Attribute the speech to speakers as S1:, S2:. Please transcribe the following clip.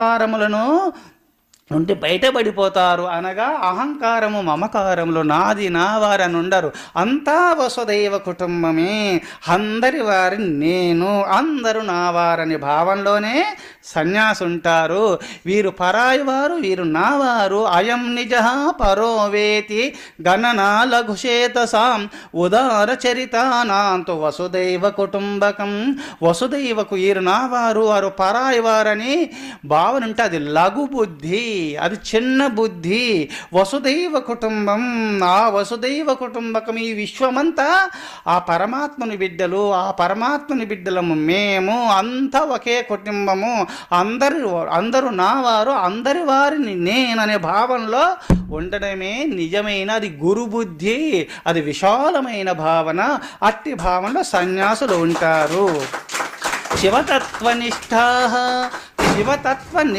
S1: అహంకారములను నుండి బయటపడిపోతారు అనగా అహంకారము మమకారములు నాది నా వారని ఉండరు అంతా వసుదైవ కుటుంబమే. అందరి వారిని నేను అందరూ నా వారని భావంలోనే సన్యాసుంటారు. వీరు పరాయి వారు వీరు నా వారు అయం నిజ పరో వేతి గణనా లఘుచేతసాం ఉదార చరితానాంతు వసుదైవ కుటుంబకం. వసుదైవకు వీరు నా వారు వారు పరాయి వారని భావన ఉంటుంది అది లఘు బుద్ధి. అది చిన్న బుద్ధి. వసుదైవ కుటుంబం. ఆ వసుదైవ కుటుంబకం ఈ విశ్వమంతా ఆ పరమాత్మని బిడ్డలు ఆ పరమాత్మని బిడ్డలము మేము. అంతా ఒకే కుటుంబము. అందరి అందరూ నా వారు అందరి వారిని నేననే భావనలో ఉండడమే నిజమైన అది గురుబుద్ధి అది విశాలమైన భావన. అట్టి భావనలో సన్యాసులు ఉంటారు. శివతత్వనిష్టా శివతత్వ